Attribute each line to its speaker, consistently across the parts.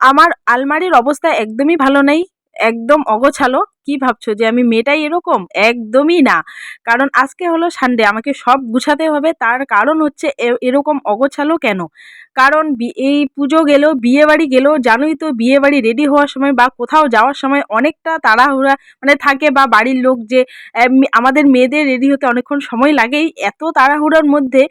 Speaker 1: আমার আলমারির অবস্থা একদমই ভালো নেই, একদম অগোছালো। কি ভাবছ যে আমি মেয়েটাই এরকম? একদমই না। কারণ আজকে হলো সানডে, আমাকে সব গুছাতে হবে। তার কারণ হচ্ছে এরকম অগোছালো কেন? কারণ এই পুজো গেলেও বিয়ে বাড়ি গেলেও জানোই তো বিয়ে বাড়ি রেডি হওয়ার সময় বা কোথাও যাওয়ার সময় অনেকটা তাড়াহুড়া মানে থাকে বা বাড়ির লোক যে আমাদের মেয়েদের রেডি হতে অনেকক্ষণ সময় লাগেই। এত তাড়াহুড়োর মধ্যে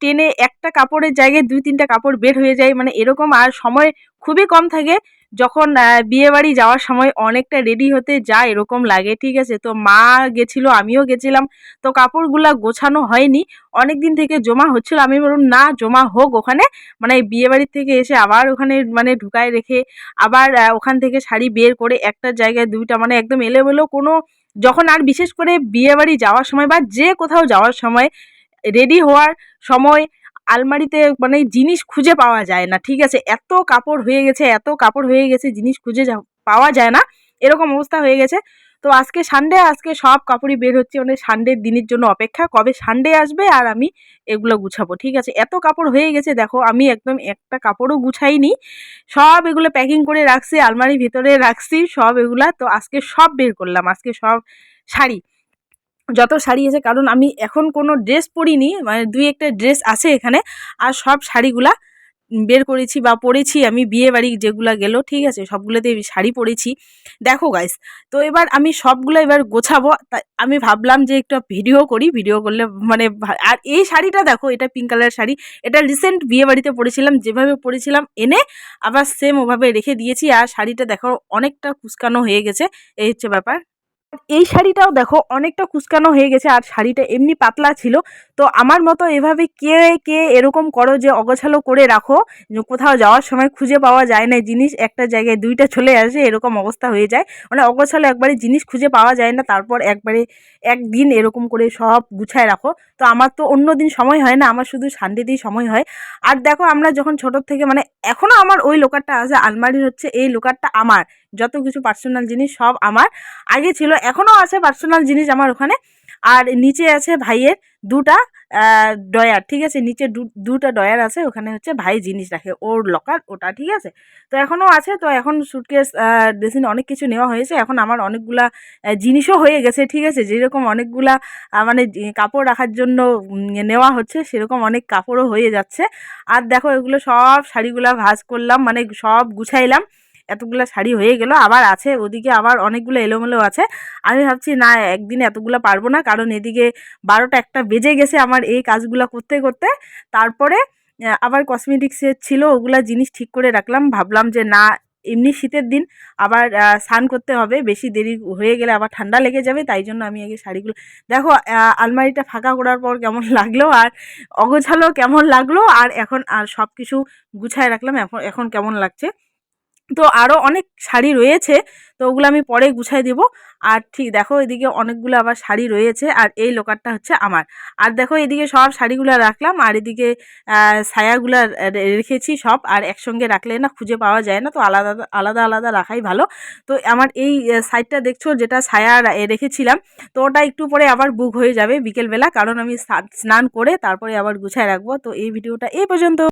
Speaker 1: টেনে একটা কাপড়ের জায়গায় দুই, তিনটা কাপড় বের হয়ে যায়। মানে এরকম আর সময় খুবই কম থাকে। যখন বিয়ে বাড়ি যাওয়ার সময় অনেকটা রেডি হতে যায় এরকম লাগে, ঠিক আছে? তো মা গেছিল, আমিও গেছিলাম। তো কাপড়গুলা গোছানো হয়নি। অনেক দিন থেকে জমা হচ্ছিল। আমি বললাম, না, জমা হোক ওখানে। মানে বিয়ে বাড়ির থেকে এসে আবার ওখানে মানে ঢুকায় রেখে আবার ওখান থেকে শাড়ি বের করে একটা জায়গায় দুইটা মানে একদম এলোমেলো কোনো, যখন আর বিশেষ করে বিয়ে বাড়ি যাওয়ার সময় বা যে কোথাও যাওয়ার সময় রেডি হওয়ার সময় আলমারিতে মানে জিনিস খুঁজে পাওয়া যায় না, ঠিক আছে? এত কাপড় হয়ে গেছে, এত কাপড় হয়ে গেছে, জিনিস খুঁজে পাওয়া যায় না, এরকম অবস্থা হয়ে গেছে। তো আজকে সানডে আজকে সব কাপড়ই বের হচ্ছে মানে সানডের দিনের জন্য অপেক্ষা, কবে সানডে আসবে আর আমি এগুলো গুছাবো, ঠিক আছে? এত কাপড় হয়ে গেছে, দেখো, আমি একদম একটা কাপড়ও গুছাইনি, সব এগুলো প্যাকিং করে রাখছি, আলমারির ভিতরে রাখছি, সব এগুলা, তো আজকে সব বের করলাম, আজকে সব শাড়ি। যত শাড়ি আছে, কারণ আমি এখন কোনো ড্রেস পরিনি মানে দুই একটা ড্রেস আছে এখানে, আর সব শাড়িগুলা বের করেছি বা পরেছি আমি, বিয়ে বাড়ি যেগুলা গেল, ঠিক আছে, সবগুলোতে শাড়ি পরেছি। দেখো গাইস তো এবার আমি সবগুলো এবার গোছাবো আমি ভাবলাম যে একটা ভিডিও করি, ভিডিও করলে মানে আর এই শাড়িটা দেখো, এটা পিঙ্ক কালারের শাড়ি, এটা রিসেন্ট বিয়ে বাড়িতে পরেছিলাম, যেভাবে পরেছিলাম, এনে আবার সেম ওভাবে রেখে দিয়েছি, আর শাড়িটা দেখো অনেকটা কুচকানো হয়ে গেছে, এই হচ্ছে ব্যাপার। এই শাড়িটাও দেখো অনেকটা কুচকানো হয়ে গেছে, আর শাড়িটা এমনি পাতলা ছিল। তো আমার মতো এভাবে কে কে এরকম করো যে অগোছালো করে রাখো কোথাও যাওয়ার সময় খুঁজে পাওয়া যায় না, জিনিস একটা জায়গায় দুইটা চলে আসে, এরকম অবস্থা হয়ে যায়। মানে অগোছালো একবারে জিনিস খুঁজে পাওয়া যায় না, তারপর একবারে একদিন এরকম করে সব গুছায় রাখো। তো আমার তো অন্য দিন সময় হয় না, আমার শুধু সানডেতেই সময় হয়। আর দেখো আমরা যখন ছোটোর থেকে মানে এখনও আমার ওই লোকারটা আছে, আলমারির হচ্ছে এই লোকারটা আমার। যত কিছু পার্সোনাল জিনিস সব আমার আগে ছিল এখনও আছে পার্সোনাল জিনিস আমার ওখানে। আর নিচে আছে ভাইয়ের দুটা ডয়ার ঠিক আছে? নিচে দুটা ডয়ার আছে, ওখানে হচ্ছে ভাই জিনিস রাখে, ওর লকার ওটা, ঠিক আছে? তো এখনও আছে, তো এখন সুটকেস ড্রেসিং অনেক কিছু নেওয়া হয়েছে, এখন আমার অনেকগুলা জিনিসও হয়ে গেছে, ঠিক আছে? যেরকম অনেকগুলা মানে কাপড় রাখার জন্য নেওয়া হচ্ছে, সেরকম অনেক কাপড়ও হয়ে যাচ্ছে। আর দেখো, এগুলো সব শাড়িগুলা ভাজ করলাম মানে সব গুছাইলাম। এতগুলা শাড়ি হয়ে গেল, আবার আছে, ওদিকে আবার অনেকগুলো এলোমেলো আছে। আমি ভাবছি, না, একদিনে এতগুলো পারব না, কারণ এদিকে বারোটা একটা বেজে গেছে আমার এই কাজগুলো করতে করতে। তারপরে আবার কসমেটিক্সের ছিল, ওগুলা জিনিস ঠিক করে রাখলাম। ভাবলাম যে, না, এমনি শীতের দিন আবার স্নান করতে হবে, বেশি দেরি হয়ে গেলে আবার ঠান্ডা লেগে যাবে, তাই জন্য আমি আগে শাড়িগুলো, দেখো আলমারিটা ফাঁকা করার পর কেমন লাগল, আর অগোছালো কেমন লাগল, আর এখন, আর সব কিছু গুছায় রাখলাম, এখন এখন কেমন লাগছে। তো আরও অনেক শাড়ি রয়েছে তো ওগুলো আমি পরে গুছাই দেব। আর ঠিক দেখো এদিকে অনেকগুলো আবার শাড়ি রয়েছে আর এই লোকারটা হচ্ছে আমার। আর দেখো এদিকে সব শাড়িগুলো রাখলাম আর এদিকে আহ, ছায়াগুলো রেখেছি সব আর একসঙ্গে রাখলে না খুঁজে পাওয়া যায় না তো আলাদা আলাদা আলাদা রাখাই ভালো। তো আমার এই সাইডটা দেখছ যেটা ছায়া রেখেছিলাম তো ওটা একটু পরে আবার বুক হয়ে যাবে বিকেলবেলা কারণ আমি স্নান করে তারপরে আবার গুছায় রাখব তো এই ভিডিওটা এই পর্যন্ত।